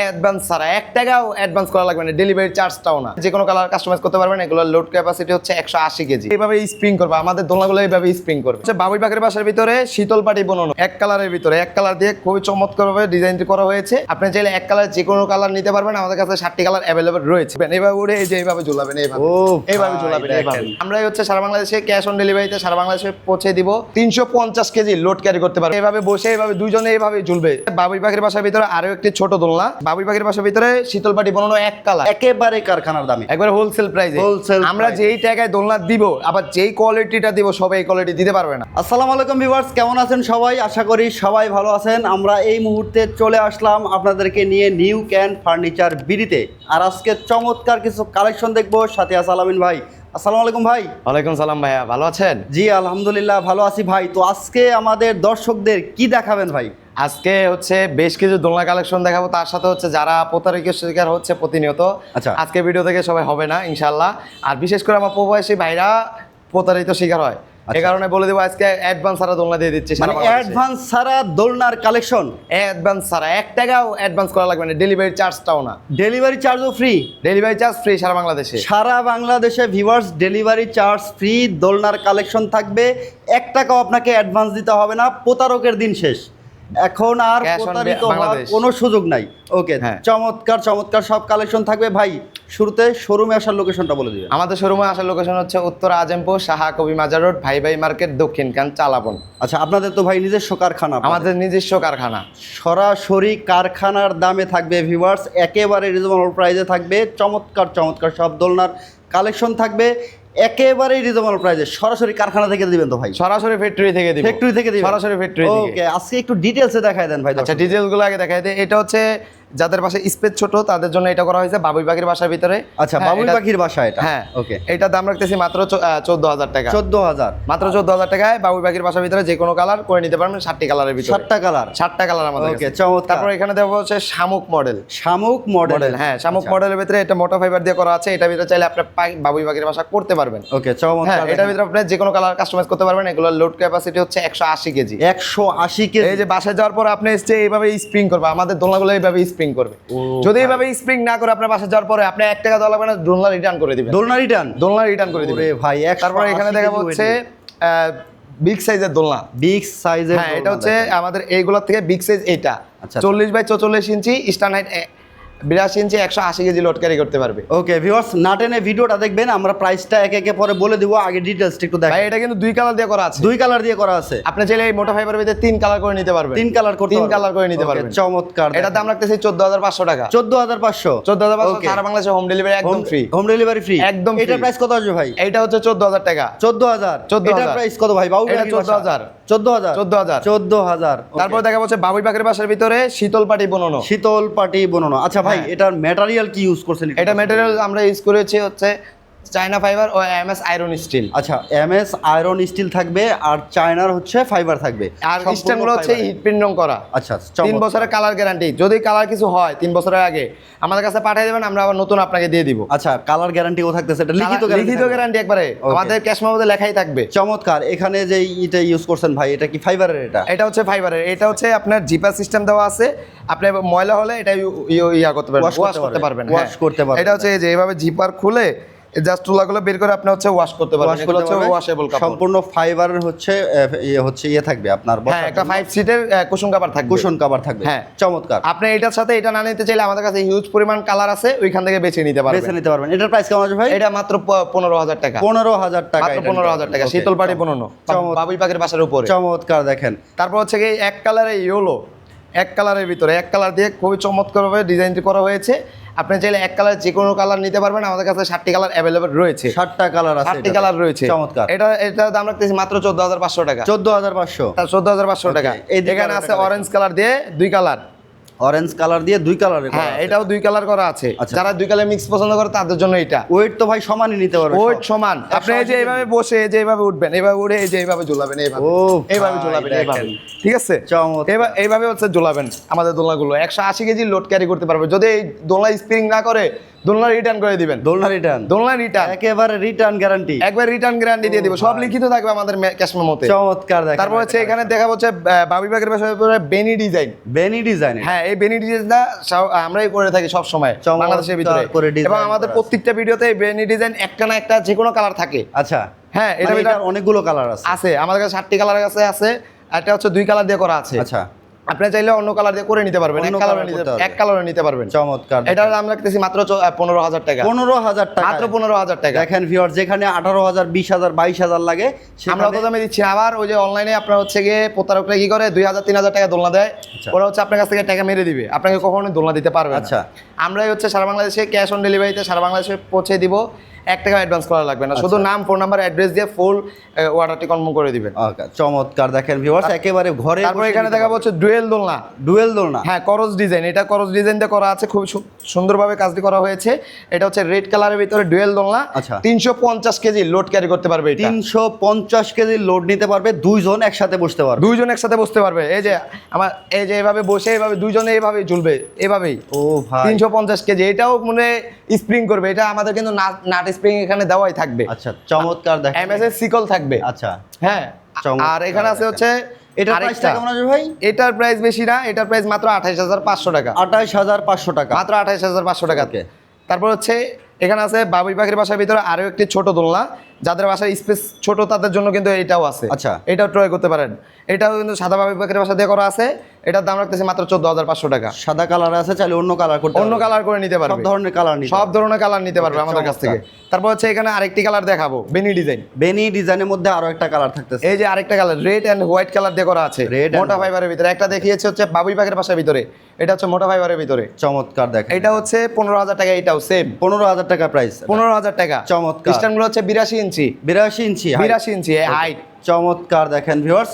Advance ছাড়া এক টাকাও অ্যাডভান্স করা লাগবে না ডেলিভারি চার্জটাও না। যে কোনো কালার কাস্টমাইজ করতে পারবেন এগুলো লোড ক্যাপাসিটি হচ্ছে একশো আশি কেজি। এইভাবে স্প্রিং করবে আমাদের দোলনাগুলো এইভাবে স্প্রিং করবে। হচ্ছে বাবুই পাখির বাসার ভিতরে শীতল পাটি বনানো এক কালারের ভিতরে এক কালার দিয়ে খুবই চমৎকারভাবে ডিজাইন করা হয়েছে। আপনি চাইলে এক কালার যে কোনো কালার নিতে পারবেন আমাদের কাছে ষাটটি কালার অ্যাভেলেবল রয়েছে। এইভাবে উড়ে এই যে এইভাবে ঝুলাবেন এইভাবে। এইভাবে ঝুলাবেন এইভাবে। আমরা হচ্ছে সারা বাংলাদেশে ক্যাশ অন ডেলিভারিতে সারা বাংলাদেশে পৌঁছে দিব। তিনশো পঞ্চাশ কেজি লোড ক্যারি করতে পারবে এইভাবে বসে এইভাবে দুজনে এইভাবে ঝুলবে। বাবুই পাখির বাসার ভিতরে আরও একটি ছোট দোলনা বাবুই পাখির বাসার ভিতরে শীতল পাটি বানানো এক কালার একেবারে কারখানার দামে। একবার হোলসেল প্রাইসে হোলসেল আমরা যেই টাকায় দোলনা দিব আবার যেই কোয়ালিটিটা দিব সবাই এই কোয়ালিটি দিতে পারবে না। আসসালামু আলাইকুম ভিউয়ার্স কেমন আছেন সবাই? আশা করি সবাই ভালো আছেন। আমরা এই মুহূর্তে চলে আসলাম আপনাদেরকে নিয়ে নিউ ক্যান ফার্নিচার বিডিতে। আর আজকে চমৎকার কিছু কালেকশন দেখব সাথে আসালামিন ভাই। আসসালামু আলাইকুম ভাই। ওয়ালাইকুম সালাম ভাইয়া ভালো আছেন? জি আলহামদুলিল্লাহ ভালো আছি ভাই। তো আজকে আমাদের দর্শকদের কি দেখাবেন ভাই? আজকে হচ্ছে বেশ কিছু দোলনা কালেকশন দেখাবো। তার সাথে হচ্ছে যারা প্রতারকের শিকার হচ্ছে প্রতিনিয়ত আচ্ছা। আজকে ভিডিও থেকে সবাই হবে না ইনশাল্লাহ আর বিশেষ করে আমার প্রবাসী ভাইরা প্রতারিত শিকার হয়। এই কারণে বলে দেবো আজকে অ্যাডভান্স ছাড়া দোলনা দিয়ে দিচ্ছি মানে অ্যাডভান্স ছাড়া দোলনার কালেকশন অ্যাডভান্স ছাড়া। এক টাকাও অ্যাডভান্স করা লাগবে না। ডেলিভারি চার্জটাও না। ডেলিভারি চার্জও ফ্রি ডেলিভারি চার্জ ফ্রি সারা বাংলাদেশে। সারা বাংলাদেশে ভিউয়ার্স ডেলিভারি চার্জ ফ্রি দোলনার কালেকশন থাকবে। এক টাকাও আপনাকে অ্যাডভান্স দিতে হবে না। প্রতারকের দিন শেষ। এখন আর প্রতারিত হওয়ার কোনো সুযোগ নাই। ওকে হ্যাঁ। চমৎকার চমৎকার সব কালেকশন থাকবে। ভাই শুরুতে শোরুমে আসার লোকেশনটা বলে দিবেন। আমাদের শোরুমে আসার লোকেশন হচ্ছে উত্তর আজমপুর সাহা কবি মাজার রোড ভাই ভাই মার্কেট দক্ষিণ কান চালাবন। আচ্ছা আপনাদের তো ভাই নিজস্ব কারখানা আমাদের নিজস্ব কারখানা। সরাসরি কারখানার দামে থাকবে ভিউয়ার্স একেবারে রিজনেবল প্রাইসে থাকবে। চমৎকার চমৎকার সব দোলনার কালেকশন থাকবে। একেবারে রিজনেবল প্রাইসে সরাসরি কারখানা থেকে দিবেন তো ভাই। সরাসরি ফ্যাক্টরি থেকে দিবেন ফ্যাক্টরি থেকে দিবেন। সরাসরি ফ্যাক্টরি থেকে ওকে আজকে একটু ডিটেইলসে দেখায় দেন ভাই আচ্ছা ডিটেলসগুলো আগে দেখায় দেন এটা হচ্ছে যাদের বাসায় স্পেস ছোট তাদের জন্য এটা করা হয়েছে বাবুই পাখির বাসার ভিতরে। আচ্ছা হ্যাঁ, বাবুই পাখির বাসা এটা? হ্যাঁ ওকে এটা দাম রাখতেছি মাত্র চোদ্দ হাজার টাকা। চোদ্দ হাজার? মাত্র চোদ্দ হাজার টাকায় বাবুই পাখির বাসার ভিতরে যে কোনো কালার করে নিতে পারবেন ষাটটি কালারের ভিতরে। সাতটা কালার? ষাটটা কালার আমাদের ওকে চমৎকার। তারপর এখানে দেবো হচ্ছে শামুক মডেল। শামুক মডেল। হ্যাঁ শামুক মডেলের ভিতরে এটা মোটা ফাইবার দিয়ে করা আছে এটা ভিতরে চাইলে আপনি বাবুই পাখির বাসা করতে পারবেন। ওকে হ্যাঁ চমৎকার এটার ভিতরে আপনি যে কোনো কালার কাস্টমাইজ করতে পারবেন এগুলো লোড ক্যাপাসিটি হচ্ছে একশো আশি কেজি। একশো আশি কেজি। এই যে বাসায় যাওয়ার পর আপনি এসে এইভাবে স্প্রিং করবে আমাদের দোলনাগুলো এইভাবে স্প্রিং করবে। যদি এইভাবে স্প্রিং না করে আপনার বাসা যাওয়ার পরে আপনি এক টাকা দেওয়া লাগবে না দোলনা রিটার্ন করে দিবেন। দোলনা রিটার্ন দোলনা রিটার্ন করে দিবেন। ভাই এক তারপরে এখানে দেখা হচ্ছে বিগ সাইজের দোলনা। বিগ সাইজের হ্যাঁ এটা হচ্ছে আমাদের এইগুলোর থেকে বিগ সাইজ এটা। আচ্ছা। চল্লিশ বাই চৌচল্লিশ ইঞ্চি স্টার হাইট বিরাশি ইঞ্চি একশো আশি কেজি লোড ক্যারি করতে পারবে। ওকে ভিউয়ার্স না টেনে ভিডিওটা দেখবেন আমরা প্রাইসটা একে একে পরে বলে দিব আগে ডিটেলসটা একটু ভাই দেখ এটা কিন্তু দুই কালার দিয়ে করা আছে। দুই কালার দিয়ে করা আছে। আপনি চাইলে এই মোটা ফাইবার ভিতরে তিন কালার করে নিতে পারবেন। তিন কালার করতে তিন কালার করে নিতে পারবেন। চমৎকার এটার দাম রাখতেছি চোদ্দ হাজার পাঁচশো টাকা। চোদ্দ হাজার পাঁচশো? চোদ্দ হাজার পাঁচশো Okay. সারা বাংলাদেশে হোম ডেলিভারি একদম ফ্রি হোম ডেলিভারি ফ্রি একদম free। প্রাইস কত আসবে ভাই? এটা হচ্ছে চোদ্দ হাজার টাকা। চোদ্দ হাজার। 14,000 এটার প্রাইস কত ভাই? বাবু এটা 14,000 চোদ্দ হাজার। 14,000 চোদ্দ হাজার। তারপর দেখা যাচ্ছে বাবুই পাখির বাসার ভিতরে শীতল পাটি বনানো। শীতল পাটি বনানো। আচ্ছা ভাই হ্যাঁ। এটার ম্যাটেরিয়াল কি ইউজ করছেন এটা। ম্যাটেরিয়াল আমরা ইউজ করেছি হচ্ছে চায়না ফাইবার ও এম এস আয়রন স্টিল আচ্ছা এম এস আয়রন স্টিল থাকবে আর চায়নার হচ্ছে ফাইবার থাকবে। আর স্ট্যান্ডগুলো হচ্ছে। হিট করা। আচ্ছা তিন বছরের কালার গ্যারান্টি যদি কালার কিছু হয় তিন বছরের আগে আমাদের কাছে পাঠিয়ে দেবেন আমরা আবার নতুন আপনাকে দিয়ে দিব। আচ্ছা কালার গ্যারান্টিও থাকতেছে? এটা লিখিত লিখিত গ্যারান্টি গ্যারান্টি একবারে। আমাদের ক্যাশ মধ্যে লেখাই থাকবে। চমৎকার। এখানে যে এটা ইউজ করছেন ভাই এটা কি ফাইবারের এটা? এটা হচ্ছে ফাইবারের এটা হচ্ছে আপনার জিপার সিস্টেম দেওয়া আছে। আপনি ময়লা হলে এটা ইয়া করতে পারবেন ওয়াশ করতে পারবেন। পারবেন Wash করতে পারবেন। এটা হচ্ছে এই যে এইভাবে জিপার খুলে জাস্ট তুলাগুলো বের করে আপনি হচ্ছে ওয়াশ করতে পারবেন। ওয়াশ এগুলো হচ্ছে ওয়াশেবল কাপড়। সম্পূর্ণ ফাইবারের হচ্ছে ইয়ে হচ্ছে ইয়ে থাকবে আপনার হ্যাঁ একটা ফাইভ সিটের কুশন কাভার থাকবে। কুশন কভার থাকবে। হ্যাঁ। চমৎকার। আপনি এটার সাথে এটা না নিতে চাইলে আমাদের কাছে হিউজ পরিমাণ কালার আছে ওইখান থেকে বেছে নিতে বেছে নিতে পারবেন। এটার প্রাইস কেমন আছে ভাই? এটা মাত্র পনেরো হাজার টাকা। পনেরো হাজার টাকা মাত্র পনেরো হাজার পারবেন। টাকা শীতল পাটি পনেরো। বাবুই পাখির বাসার উপরে। চমৎকার দেখেন। তারপর হচ্ছে কি এক কালারে ইয়েলো এক কালারের ভিতরে এক কালার দিয়ে খুবই চমৎকারভাবে ডিজাইন করা হয়েছে। আপনি চাইলে এক কালার যে কোনো কালার নিতে পারবেন। আমাদের কাছে ষাটটি কালার অ্যাভেলেবল রয়েছে। ষাটটা কালার আছে ষাটটি কালার রয়েছে। চমৎকার। এটা এটা দাম রাখতেছি মাত্র চোদ্দ হাজার পাঁচশো টাকা। চোদ্দ হাজার পাঁচশো। চোদ্দ হাজার পাঁচশো টাকা। এখানে আছে অরেঞ্জ কালার দিয়ে দুই কালার অরেঞ্জ কালার দিয়ে দুই কালার হ্যাঁ এটাও দুই কালার করা আছে। আচ্ছা। যারা দুই কালার মিক্স পছন্দ করে তাদের জন্য এটা। ওয়েট তো ভাই সমানই নিতে পারবে ওয়েট সমান। আপনি এই যে এইভাবে বসে এই যে এইভাবে উঠবেন এইভাবে উঠে এই যে এইভাবে ঝুলাবেন এইভাবে। এইভাবে ঝুলাবেন এইভাবে। ঠিক আছে। এবার এইভাবে হচ্ছে ঝুলাবেন আমাদের দোলনাগুলো। একশো আশি কেজি লোড ক্যারি করতে পারবে। যদি এই দোলনা স্প্রিং না করে দোলনা রিটার্ন করে দিবেন। দোলনা রিটার্ন দোলনা রিটার্ন একেবারে রিটার্ন গ্যারান্টি একবার রিটার্ন গ্যারান্টি দিয়ে দিব। সব লিখিত থাকবে আমাদের ক্যাশ মেমোতে চমৎকার তারপর হচ্ছে এখানে দেখা হচ্ছে বাবি বাগের বেনি ডিজাইন বেনি ডিজাইন হ্যাঁ এই বেনি ডিজাইনটা আমরাই করে থাকি সব সময় বাংলাদেশের ভিতরে। এবং আমাদের প্রত্যেকটা ভিডিওতে বেনি ডিজাইন একটা না একটা যে কোনো কালার থাকে। আচ্ছা। হ্যাঁ এটা মানে অনেকগুলো কালার আছে। আছে আমাদের কাছে ষাটটি কালার কাছে আছে একটা হচ্ছে দুই কালার দিয়ে করা আছে। আচ্ছা। আপনি চাইলে অন্য কালার দিয়ে করে নিতে পারবেন এক কালারে নিতে। এক কালারে নিতে পারবেন। চমৎকার এটার দাম রাখতেছি মাত্র পনেরো হাজার টাকা। পনেরো হাজার টাকা। মাত্র পনেরো হাজার টাকা। দেখেন ভিওর যেখানে আঠারো হাজার বিশ হাজার বাইশ হাজার লাগে আমরা অত দামে দিচ্ছি আবার ওই যে অনলাইনে আপনার হচ্ছে গিয়ে প্রতারকরা কি করে? দুই হাজার তিন হাজার টাকা দোলনা দেয়। আচ্ছা। ওরা হচ্ছে আপনার কাছ থেকে টাকা মেরে দিবে। আপনাকে কখনো দোলনা দিতে পারবে না। আচ্ছা। আমরাই হচ্ছে সারা বাংলাদেশে ক্যাশ অন ডেলিভারিতে সারা বাংলাদেশে পৌঁছে দিব। এক টাকা অ্যাডভান্স করা লাগবে না। শুধু নাম ফোন নাম্বার অ্যাড্রেস দিয়ে ফুল অর্ডারটি কনফার্ম করে দিবেন। চমৎকার দেখেন ভিউয়ার্স একেবারে ঘরে তারপর এখানে দেখাবো হচ্ছে ডুয়েল দোলনা। ডুয়েল দোলনা। হ্যাঁ ডিজাইন এটা ডিজাইন দিয়ে করা আছে খুব সুন্দরভাবে কাজটি করা হয়েছে। এটা হচ্ছে রেড কালারের ভিতরে ডুয়েল দোলনা। আচ্ছা। তিনশো পঞ্চাশ কেজি লোড ক্যারি করতে পারবে তিনশো পঞ্চাশ কেজি লোড নিতে পারবে দুইজন একসাথে বসতে পারবে। দুইজন একসাথে বসতে পারবে। এই যে আমার এই যে এভাবে বসে এভাবে দুইজনে এইভাবেই ঝুলবে এভাবেই। ও ভাই। তিনশো পঞ্চাশ কেজি। এটাও মনে স্প্রিং করবে। এটা আমাদের কিন্তু নাট স্প্রিং এখানে দেওয়াই থাকবে। আচ্ছা চমৎকার দেখেন। এমএস এর সিকল থাকবে। আচ্ছা হ্যাঁ আর এখানে আছে হচ্ছে এটার। প্রাইসটা কেমন আছে ভাই? এটার প্রাইস বেশি না এটার প্রাইস মাত্র আঠাইশ হাজার পাঁচশো টাকা। আঠাশ হাজার পাঁচশো টাকা। মাত্র আঠাইশ হাজার পাঁচশো টাকা। Okay. তারপর হচ্ছে এখানে আছে বাবুই পাখির বাসার ভিতরে আরও একটি ছোট দোলনা। যাদের বাসায় স্পেস ছোট তাদের জন্য কিন্তু এটাও আছে। আচ্ছা। এটাও ট্রয় করতে পারেন। এটাও কিন্তু সাদা বাবুই পাখির বাসা দিয়ে করা আছে। এটার দাম রাখতেছে মাত্র চোদ্দ হাজার পাঁচশো টাকা। সাদা কালার আছে চাইলে অন্য কালার করতে অন্য কালার করে নিতে সব পারবে। ধরনের কালার সব ধরনের কালার নিতে পারবে আমাদের কাছ থেকে। তারপর হচ্ছে এখানে আরেকটি কালার দেখাবো বেনি ডিজাইন বেনি ডিজাইনের মধ্যে আরও একটা কালার থাকতেছে। এই যে আরেকটা colour red and white colour দিয়ে করা আছে। রেড মোটা। ফাইবারের ভিতরে। একটা দেখিয়েছে হচ্ছে বাবুই পাখির বাসার ভিতরে। এটা হচ্ছে মোটা ফাইবারের ভিতরে। চমৎকার দেখেন। এটা হচ্ছে পনেরো হাজার টাকা এটাও সেম পনেরো হাজার টাকা প্রাইস পনেরো হাজার টাকা। চমৎকার। স্ট্যান্ডগুলো হচ্ছে বিরাশি ইঞ্চি বিরাশি ইঞ্চি বিরাশি ইঞ্চি হাইট চমৎকার দেখেন ভিউয়ার্স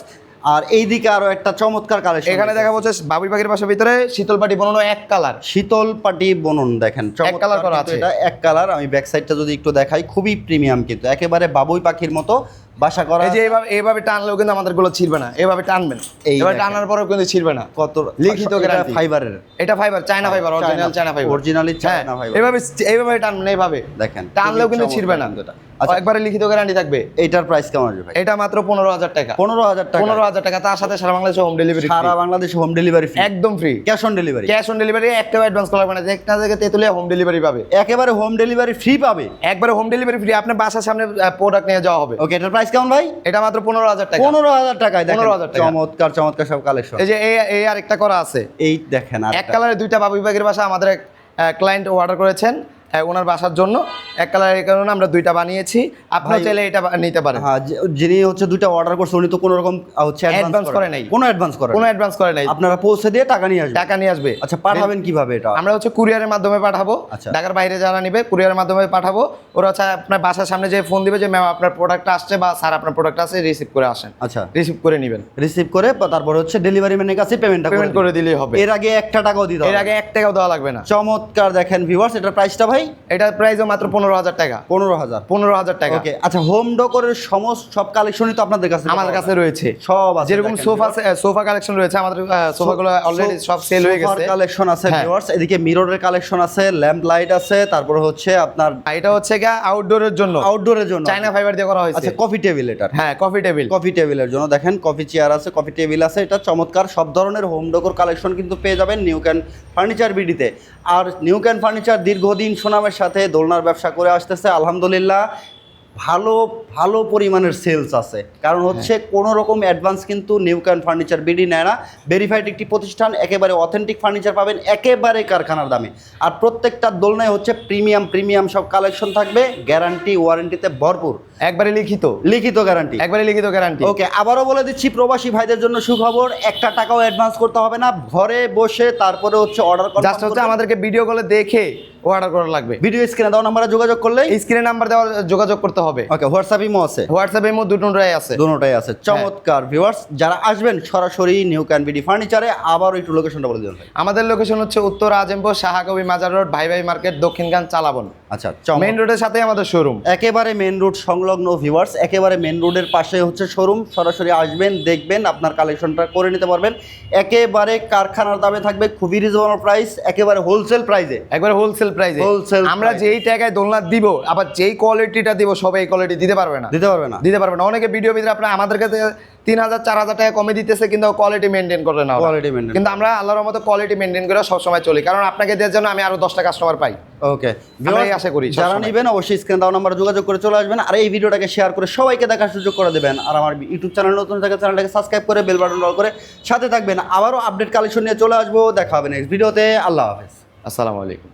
আর এইদিকে আরও একটা চমৎকার কালেকশন এখানে দেখা যাচ্ছে বাবুই পাখির বাসার ভিতরে শীতল পাটি বনন এক কালার শীতল পাটি বনন দেখেন এক কালার করা আছে। এটা এক কালার আমি ব্যাক সাইডটা যদি একটু দেখাই খুবই প্রিমিয়াম কিন্তু। একেবারে বাবুই পাখির মতো বাসা করা এই যে এইভাবে এইভাবে টানলেও কিন্তু আমাদেরগুলো ছিড়বে না। এভাবে টানবেন। এই এবার টানার পরেও কিন্তু ছিড়বে না। কত লিখিত guarantee। ফাইবারের এটা fibre China fibre original China fibre originally China fibre এইভাবে এইভাবে টানবেন এইভাবে। দেখেন টানলেও কিন্তু ছিড়বে না। এটা। আচ্ছা একবারে লিখিত গ্যারান্টি থাকবে। এইটার প্রাইস কেমন আসবে ভাই? এটা মাত্র পনেরো হাজার টাকা। পনেরো হাজার টাকা। পনেরো হাজার টাকা তার সাথে সারা বাংলাদেশে হোম ডেলিভারি সারা বাংলাদেশে হোম ডেলিভারি একদম free cash on delivery cash on delivery একটা অ্যাডভান্স করা লাগবে না। একটা থেকে তেতুলিয়া হোম ডেলিভারি পাবে। একেবারে হোম ডেলিভারি ফ্রি পাবে। একবারে হোম ডেলিভারি ফ্রি আপনার বাসার সামনে প্রোডাক্ট নিয়ে যাওয়া হবে। ওকে এটার প্রাইস কেমন ভাই? এটা মাত্র পনেরো হাজার টাকা। পনেরো হাজার টাকায় পনেরো হাজার টাকা। চমৎকার চমৎকার সব কালেকশন এই যে এই আর আরেকটা করা আছে। এই দেখেন এক কালারের দুইটা বাবু বিভাগের বাসা আমাদের এক ক্লায়েন্ট অর্ডার করেছেন। আহ, ওনার বাসার জন্য এক কালারের কারণে আমরা দুইটা বানিয়েছি। আপনিও ভাই- চাইলে এটা নিতে পারেন। হ্যাঁ যিনি হচ্ছে দুইটা অর্ডার করছে উনি তো কোনো রকম হচ্ছে অ্যাডভান্স করে নাই। কোনো অ্যাডভান্স করে কোনো অ্যাডভান্স করে নাই। আপনারা পৌঁছে দিয়ে টাকা নিয়ে আসবে টাকা নিয়ে আসবে। আচ্ছা পাঠাবেন কীভাবে এটা? আমরা হচ্ছে কুরিয়ারের মাধ্যমে পাঠাবো। আচ্ছা। ঢাকার বাইরে যারা নিবে কুরিয়ারের মাধ্যমে পাঠাবো। ওরা হচ্ছে আপনার বাসার সামনে যে ফোন দিবে যে ম্যাম আপনার প্রোডাক্ট আসছে বা স্যার আপনার প্রোডাক্ট আসছে রিসিভ করে আসেন। আচ্ছা। রিসিভ করে নেবেন। রিসিভ করে তারপরে হচ্ছে ডেলিভারি ম্যানের কাছে পেমেন্টটা পেমেন্ট করে দিলেই হবে। এর আগে একটা টাকাও দিতে হবে। এর আগে এক টাকাও দেওয়া লাগবে না। চমৎকার দেখেন ভিউয়ার্স এটার প্রাইসটা ভাই এটার প্রাইসও মাত্র পনেরো হাজার টাকা। পনেরো হাজার। পনেরো হাজার টাকা। ওকে আচ্ছা হোম ডোকরের সমস্ত সব কালেকশনই তো আপনাদের কাছে আমাদের কাছে রয়েছে। সব আছে যেরকম সোফা সোফা কালেকশন রয়েছে আমাদের সোফাগুলো অলরেডি সব সেল হয়ে গেছে। কালেকশন আছে হ্যাঁ। ভিউয়ার্স এদিকে মিররের কালেকশন আছে ল্যাম্প লাইট আছে তারপর হচ্ছে আপনার এটা হচ্ছে গিয়া আউটডোরের জন্য। আউটডোরের জন্য চাইনা ফাইবার দিয়ে করা হয়েছে। আচ্ছা কফি টেবিল এটা হ্যাঁ কফি টেবিল কফি টেবিলের জন্য দেখেন কফি চেয়ার আছে কফি টেবিল আছে এটা চমৎকার। সব ধরনের হোম ডেকোর কালেকশন কিন্তু পেয়ে যাবেন নিউ ক্যান ফার্নিচার বিডিতে। আর নিউ ক্যান ফার্নিচার দীর্ঘদিন সুনামের সাথে দোলনার ব্যবসা করে আসতেছে আলহামদুলিল্লাহ। ভালো ভালো পরিমাণের সেলস আছে। কারণ হচ্ছে কোনো রকম অ্যাডভান্স কিন্তু নিউ ক্যান ফার্নিচার বিডি নেয় না। ভেরিফাইড একটি প্রতিষ্ঠান একেবারে অথেন্টিক ফার্নিচার পাবেন একেবারে কারখানার দামে। আর প্রত্যেকটা দোলনায় হচ্ছে প্রিমিয়াম প্রিমিয়াম সব কালেকশন থাকবে গ্যারান্টি ওয়ারেন্টিতে ভরপুর। একবারে লিখিত। লিখিত গ্যারান্টি একবারে লিখিত গ্যারান্টি ওকে আবারও বলে দিচ্ছি প্রবাসী ভাইদের জন্য সুখবর একটা টাকাও অ্যাডভান্স করতে হবে না ঘরে বসে তারপরে হচ্ছে অর্ডার জাস্ট হচ্ছে আমাদেরকে ভিডিও কলে দেখে অর্ডার করা লাগবে। ভিডিও স্ক্রিনে দেওয়া নাম্বারে যোগাযোগ করলে? স্ক্রিনে নাম্বার দেওয়া যোগাযোগ করতে হবে। ওকে হোয়াটসঅ্যাপ ইমো আছে। হোয়াটসঅ্যাপে মো দুটোটাই আছে। দুটোটাই আছে। চমৎকার ভিউয়ার্স যারা আসবেন সরাসরি নিউ ক্যান বিডি ফার্নিচারে আবার একটু লোকেশনটা বলে দিন আমাদের লোকেশন হচ্ছে উত্তর আজিমপুর শাহাকবি মাজার রোড ভাই ভাই মার্কেট দক্ষিণগান চালাবন। আচ্ছা মেইন রোডের সাথে আমাদের শোরুম একেবারে মেন রোড সংলগ্ন ভিউয়ার্স একেবারে মেন রোডের পাশে হচ্ছে শোরুম সরাসরি আসবেন দেখবেন আপনার কালেকশনটা করে নিতে পারবেন। একেবারে কারখানার দামে থাকবে খুবই রিজনেবল প্রাইস একেবারে হোলসেল প্রাইসে একবারে হোলসেল প্রাইসে হোলসেল আমরা যেই টাকায় দোলনা দিব আবার যেই কোয়ালিটিটা দিব সবাই এই কোয়ালিটি দিতে পারবে না। দিতে পারবে না। দিতে পারবে না। অনেকে ভিডিও ভিতরে আপনার আমাদের কাছে তিন হাজার চার হাজার টাকা কমে দিতেছে কিন্তু কোয়ালিটি মেনটেন করে না কোয়ালিটি মেনটেন কিন্তু আমরা আল্লাহর মতো কোয়ালিটি মেনটেন করে সবসময় চলি। কারণ আপনাকে দেওয়ার জন্য আমি আরও দশটা কাস্টমার পাই। ওকে আমরা আশা করি যারা। নেবেন অবশ্যই স্ক্রিন দাও নাম্বারে যোগাযোগ করে চলে আসবেন আর এই ভিডিওটাকে শেয়ার করে সবাইকে দেখার সুযোগ করে দেবেন। আর আমার ইউটিউব চ্যানেল নতুন থাকে চ্যানেলটাকে সাবস্ক্রাইব করে বেল বাটন অল করে সাথে থাকবেন। আবারও আপডেট কালেকশন নিয়ে চলে আসব। দেখা হবে নেক্সট ভিডিওতে আল্লাহ হাফেজ। আসসালামু আলাইকুম।